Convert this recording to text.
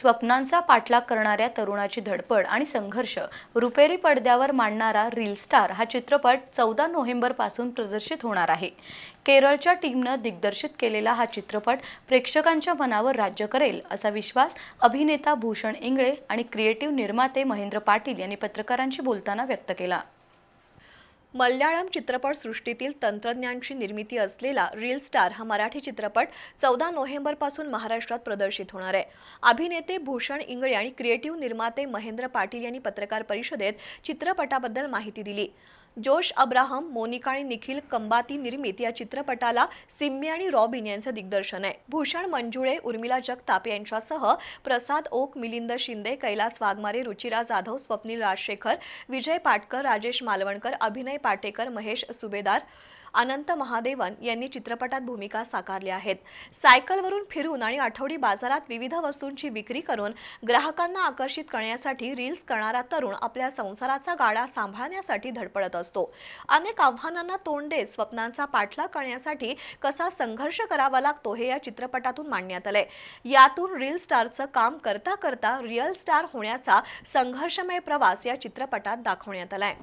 स्वप्नांचा पाठलाग करणाऱ्या तरुणाची धडपड आणि संघर्ष रुपेरी पडद्यावर मांडणारा रील स्टार हा चित्रपट चौदा नोव्हेंबरपासून प्रदर्शित होणार आहे. केरळच्या टीमनं दिग्दर्शित केलेला हा चित्रपट प्रेक्षकांच्या मनावर राज्य करेल असा विश्वास अभिनेता भूषण इंगळे आणि क्रिएटिव्ह निर्माते महेंद्र पाटील यांनी पत्रकारांशी बोलताना व्यक्त केला. मल्याळम चित्रपटसृष्टीतील तंत्रज्ञांची निर्मिती असलेला रील स्टार हा मराठी चित्रपट चौदा नोव्हेंबरपासून महाराष्ट्रात प्रदर्शित होणार आहे. अभिनेते भूषण इंगळे आणि क्रिएटिव्ह निर्माते महेंद्र पाटील यांनी पत्रकार परिषदेत चित्रपटाबद्दल माहिती दिली. जोश अब्राहम मोनिका आणि निखिल कंबाती निर्मित या चित्रपटाला सिम्मी आणि रॉबिन यांचं दिग्दर्शन आहे. भूषण मंजुळे उर्मिला जगताप यांच्यासह प्रसाद ओक मिलिंद शिंदे कैलास वाघमारे रुचिरा जाधव स्वप्नील राजशेखर विजय पाटकर राजेश मालवणकर अभिनय पाटेकर महेश सुभेदार अनंत महादेवन यांनी चित्रपटात भूमिका साकारल्या आहेत. सायकलवरून फिरून आणि आठवडी बाजारात विविध वस्तूंची विक्री करून ग्राहकांना आकर्षित करण्यासाठी रील्स करणारा तरुण आपल्या संसाराचा गाडा सांभाळण्यासाठी धडपडत असतो. अनेक आव्हानांना तोंड देत स्वप्नांचा पाठलाग करण्यासाठी कसा संघर्ष करावा लागतो हे या चित्रपटातून मांडण्यात आलंय. यातून रील स्टारचं काम करता करता रिअल स्टार होण्याचा संघर्षमय प्रवास या चित्रपटात दाखवण्यात आलाय.